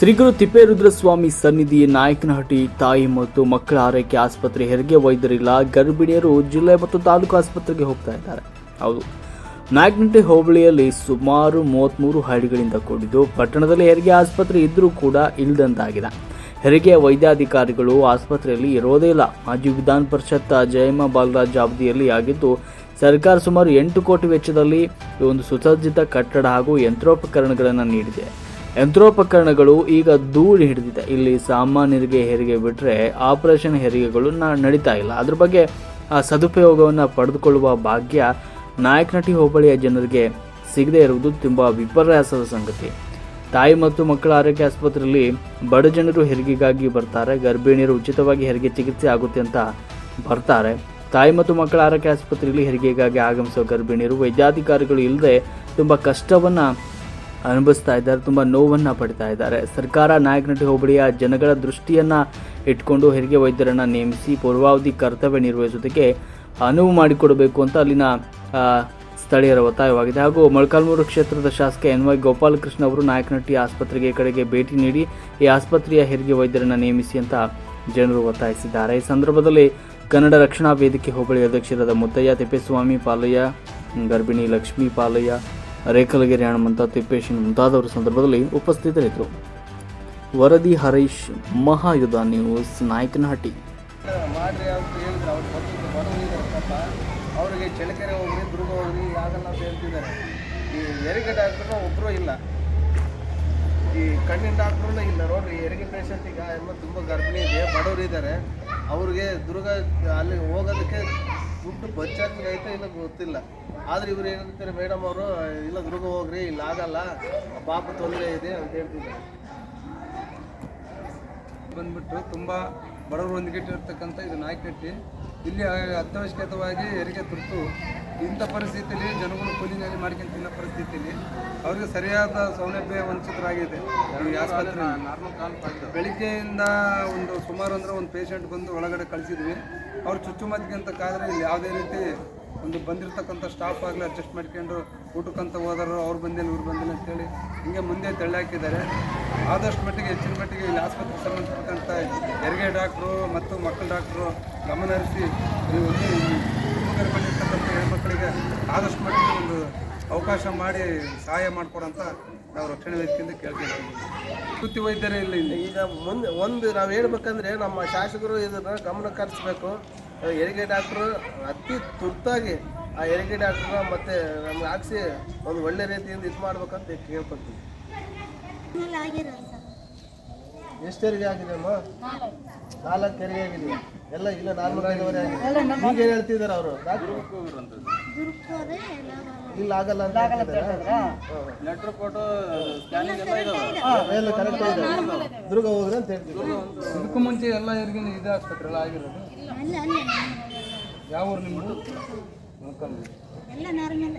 ಶ್ರೀ ಗುರು ತಿಪ್ಪೇರುದ್ರಸ್ವಾಮಿ ಸನ್ನಿಧಿ ನಾಯಕನಹಟ್ಟಿ ತಾಯಿ ಮತ್ತು ಮಕ್ಕಳ ಆರೈಕೆ ಆಸ್ಪತ್ರೆ ಹೆರಿಗೆ ವೈದ್ಯರಿಲ್ಲ. ಗರ್ಭಿಣಿಯರು ಜಿಲ್ಲೆ ಮತ್ತು ತಾಲೂಕು ಆಸ್ಪತ್ರೆಗೆ ಹೋಗ್ತಾ ಇದ್ದಾರೆ. ಹೌದು. ನಾಯಕನಹಟ್ಟಿ ಹೋಬಳಿಯಲ್ಲಿ ಸುಮಾರು ಮೂವತ್ತ್ಮೂರು ಹಳ್ಳಿಗಳಿಂದ ಕೂಡಿದ್ದು, ಪಟ್ಟಣದಲ್ಲಿ ಹೆರಿಗೆ ಆಸ್ಪತ್ರೆ ಇದ್ದರೂ ಕೂಡ ಇಲ್ಲದಂತಾಗಿದೆ ಹೆರಿಗೆ ವೈದ್ಯಾಧಿಕಾರಿಗಳು ಆಸ್ಪತ್ರೆಯಲ್ಲಿ ಇರೋದೇ ಇಲ್ಲ. ಮಾಜಿ ವಿಧಾನ ಪರಿಷತ್ ಜಯಮ್ಮ ಬಾಲರಾಜ್ ಅವಧಿಯಲ್ಲಿ ಆಗಿದ್ದು, ಸರ್ಕಾರ ಸುಮಾರು ಎಂಟು ಕೋಟಿ ವೆಚ್ಚದಲ್ಲಿ ಒಂದು ಸುಸಜ್ಜಿತ ಕಟ್ಟಡ ಹಾಗೂ ಯಂತ್ರೋಪಕರಣಗಳನ್ನು ನೀಡಿದೆ. ಯಂತ್ರೋಪಕರಣಗಳು ಈಗ ದೂಡಿ ಹಿಡಿದಿದೆ. ಇಲ್ಲಿ ಸಾಮಾನ್ಯರಿಗೆ ಹೆರಿಗೆ ಬಿಟ್ಟರೆ ಆಪರೇಷನ್ ಹೆರಿಗೆಗಳು ನಡೀತಾ ಇಲ್ಲ. ಅದ್ರ ಬಗ್ಗೆ, ಆ, ಸದುಪಯೋಗವನ್ನು ಪಡೆದುಕೊಳ್ಳುವ ಭಾಗ್ಯ ನಾಯಕನಟಿ ಹೋಬಳಿಯ ಜನರಿಗೆ ಸಿಗದೇ ಇರುವುದು ತುಂಬ ವಿಪರ್ಯಾಸದ ಸಂಗತಿ. ತಾಯಿ ಮತ್ತು ಮಕ್ಕಳ ಆರೋಗ್ಯ ಆಸ್ಪತ್ರೆಯಲ್ಲಿ ಬಡ ಜನರು ಹೆರಿಗೆಗಾಗಿ ಬರ್ತಾರೆ. ಗರ್ಭಿಣಿಯರು ಉಚಿತವಾಗಿ ಹೆರಿಗೆ ಚಿಕಿತ್ಸೆ ಆಗುತ್ತೆ ಅಂತ ಬರ್ತಾರೆ. ತಾಯಿ ಮತ್ತು ಮಕ್ಕಳ ಆರೋಗ್ಯ ಆಸ್ಪತ್ರೆಯಲ್ಲಿ ಹೆರಿಗೆಗಾಗಿ ಆಗಮಿಸುವ ಗರ್ಭಿಣಿಯರು ವೈದ್ಯಾಧಿಕಾರಿಗಳು ಇಲ್ಲದೆ ತುಂಬ ಕಷ್ಟವನ್ನು ಅನುಭವಿಸ್ತಾ ಇದ್ದಾರೆ, ತುಂಬ ನೋವನ್ನು ಪಡ್ತಾ ಇದ್ದಾರೆ. ಸರ್ಕಾರ ನಾಯಕನಟಿ ಹೋಬಳಿಯ ಜನಗಳ ದೃಷ್ಟಿಯನ್ನು ಇಟ್ಕೊಂಡು ಹೆರಿಗೆ ವೈದ್ಯರನ್ನು ನೇಮಿಸಿ ಪೂರ್ವಾವಧಿ ಕರ್ತವ್ಯ ನಿರ್ವಹಿಸೋದಕ್ಕೆ ಅನುವು ಮಾಡಿಕೊಡಬೇಕು ಅಂತ ಅಲ್ಲಿನ ಸ್ಥಳೀಯರ ಒತ್ತಾಯವಾಗಿದೆ. ಹಾಗೂ ಮೊಳಕಾಲ್ಮೂರು ಕ್ಷೇತ್ರದ ಶಾಸಕ ಎನ್ ವೈ ಗೋಪಾಲಕೃಷ್ಣ ಅವರು ನಾಯಕನಟ್ಟಿ ಆಸ್ಪತ್ರೆಗೆ ಕಡೆಗೆ ಭೇಟಿ ನೀಡಿ ಈ ಆಸ್ಪತ್ರೆಯ ಹೆರಿಗೆ ವೈದ್ಯರನ್ನು ನೇಮಿಸಿ ಅಂತ ಜನರು ಒತ್ತಾಯಿಸಿದ್ದಾರೆ. ಈ ಸಂದರ್ಭದಲ್ಲಿ ಕನ್ನಡ ರಕ್ಷಣಾ ವೇದಿಕೆ ಹೋಬಳಿ ಅಧ್ಯಕ್ಷರಾದ ಮುತ್ತಯ್ಯ ತಿಪ್ಪೇಸ್ವಾಮಿ ಪಾಲಯ್ಯ, ಗರ್ಭಿಣಿ ಲಕ್ಷ್ಮೀ ಪಾಲಯ್ಯ ರೇಖಲಗಿರಿ ಹನುಮಂತ ತಿಪ್ಪೇಶಿ ಮುಂತಾದವರ ಸಂದರ್ಭದಲ್ಲಿ ಉಪಸ್ಥಿತರಿದ್ದರು. ವರದಿ ಹರೀಶ್, ಮಹಾಯುಧ ನ್ಯೂಸ್, ನಾಯಕನಹಟ್ಟಿ. ಅವ್ರು. ಅವರಿಗೆ ಚಳ್ಳಕೆರೆ ಹೋಗ್ರಿ, ದುರ್ಗ ಹೋಗ್ರಿ ಆಗಲ್ಲ ಅಂತ ಹೇಳ್ತಿದ್ದಾರೆ. ಈ ಹೆರಿಗೆ ಡಾಕ್ಟ್ರು ಒಬ್ಬರೂ ಇಲ್ಲ. ಈ ಕಣ್ಣಿನ ಡಾಕ್ಟ್ರೂ ಇಲ್ಲ. ನೋಡ್ರಿ, ಹೆರಿಗೆ ಈಗ ಎಲ್ಲ ತುಂಬ ಗರ್ಭಿಣಿ ಇದೆ ಬಡವರು ಇದ್ದಾರೆ ಅವ್ರಿಗೆ ದುರ್ಗ ಅಲ್ಲಿ ಹೋಗೋದಕ್ಕೆ ದುಡ್ಡು ಬಚಾತಿ ಐತೆ ಇಲ್ಲ ಗೊತ್ತಿಲ್ಲ. ಆದ್ರೆ ಇವ್ರು ಏನಂತಾರೆ, ಮೇಡಮ್ ಅವರು, ಇಲ್ಲ ದುರ್ಗ ಹೋಗ್ರಿ, ಇಲ್ಲ ಆಗಲ್ಲ, ಪಾಪ ತೊಂದರೆ ಇದೆ ಅಂತ ಹೇಳ್ತಿದ್ದಾರೆ. ಬಂದ್ಬಿಟ್ಟು ತುಂಬ ಬಡವರು ಹೊಂದಿಗಿಟ್ಟಿರ್ತಕ್ಕಂಥ ಇದು ನಾಯ್ಕಟ್ಟಿ. ಇಲ್ಲಿ ಅತ್ಯವಶ್ಯಕವಾಗಿ ಹೆರಿಗೆ ತುರ್ತು ಇಂಥ ಪರಿಸ್ಥಿತಿಯಲ್ಲಿ ಜನಗಳು ಕೂಲಿನಲ್ಲಿ ಮಾಡ್ಕೊಂಡು ತಿನ್ನೋ ಪರಿಸ್ಥಿತಿಯಲ್ಲಿ ಅವರಿಗೆ ಸರಿಯಾದ ಸೌಲಭ್ಯ ವಂಚಿತರಾಗಿದೆ. ಈ ಆಸ್ಪತ್ರೆ. ಬೆಳಿಗ್ಗೆಯಿಂದ ಒಂದು ಸುಮಾರು ಅಂದರೆ ಒಂದು ಪೇಷಂಟ್ ಬಂದು ಒಳಗಡೆ ಕಳಿಸಿದ್ವಿ. ಅವ್ರು ಚುಚ್ಚುಮದ್ದಿಗೆ ಅಂತ ಕಾದ್ರೆ ಇಲ್ಲಿ ಯಾವುದೇ ರೀತಿ ಒಂದು ಬಂದಿರತಕ್ಕಂಥ ಸ್ಟಾಫ್ ಆಗಲಿ ಅಡ್ಜಸ್ಟ್ ಮಾಡ್ಕೊಂಡು ಊಟಕ್ಕಂತ ಹೋದರು ಅವ್ರು ಬಂದಿಲ್ಲ ಇವ್ರು ಬಂದಿಲ್ಲ ಅಂತೇಳಿ ಹಿಂಗೆ ಮುಂದೆ ತಳ್ಳಿ ಹಾಕಿದ್ದಾರೆ. ಆದಷ್ಟು ಮಟ್ಟಿಗೆ ಹೆಚ್ಚಿನ ಮಟ್ಟಿಗೆ ಇಲ್ಲಿ ಆಸ್ಪತ್ರೆಗೆ ಸಂಬಂಧಪಟ್ಟಂಥ ಹೆರಿಗೆ ಡಾಕ್ಟ್ರು ಮತ್ತು ಮಕ್ಕಳ ಡಾಕ್ಟ್ರು ಗಮನ ಹರಿಸಿ ಬಂದಿರ್ತಕ್ಕಂಥ ಹೆಣ್ಮಕ್ಳಿಗೆ ಆದಷ್ಟು ಮಟ್ಟಿಗೆ ಒಂದು ಅವಕಾಶ ಮಾಡಿ ಸಹಾಯ ಮಾಡಿಕೊಡಂತ ನಾವು ರಕ್ಷಣೆ ವೇದಿಕೆಯಿಂದ ಕೇಳ್ಕೊಳ್ತೀವಿ. ಕೃತಿ ವೈದ್ಯರೇ ಇಲ್ಲ ಇಲ್ಲಿ. ಈಗ ಮುಂದೆ ಒಂದು ನಾವು ಹೇಳ್ಬೇಕಂದ್ರೆ ನಮ್ಮ ಶಾಸಕರು ಇದನ್ನು ಗಮನ ಹರಿಸ್ಬೇಕು ಹೆರಿಗೆ ಡಾಕ್ಟ್ರು ಅತಿ ತುರ್ತಾಗಿ ಆ ಹೆರಿಗೆ ಡಾಕ್ಟ್ರನ್ನ ಮತ್ತೆ ನಮ್ಗೆ ಹಾಕ್ಸಿ ಒಂದು ಒಳ್ಳೆ ರೀತಿಯಿಂದ ಇದು ಮಾಡ್ಬೇಕಂತ ಕೇಳ್ಕೊತೀವಿ ಎಷ್ಟು ತೆರಿಗೆ ಆಗಿದೆ ಅಮ್ಮ? ನಾಲ್ಕು ತೆರಿಗೆ ಆಗಿದೆ. ಎಲ್ಲ ಇಲ್ಲ ನಾರ್ಮಲ್ ಆಗಿದೆ. ಈಗ ಏನು ಹೇಳ್ತಿದ್ದಾರೆ ಅವರು? ಡಾಕ್ಟ್ರು? ಇಲ್ಲ ಆಗಲ್ಲ ಅಂತ? ಲೆಟ್ರ್ ಕೊಟ್ಟು ಎಲ್ಲ ಕರೆಕ್ಟ್ ಆಗಿದೆ ದುರ್ಗ ಹೋದ್ರೆ ಅಂತ ಹೇಳ್ತಿದ್ರು ಇದಕ್ಕೂ ಮುಂಚೆ ಎಲ್ಲ ಇರ್ಗಿನ ಇದೇ ಆಸ್ಪತ್ರೆ ಎಲ್ಲ ಆಗಿರೋದು ಯಾವ ಊರು ನಿಮ್ಮದು? ಎಲ್ಲ ನಾರ್ಮಲ್.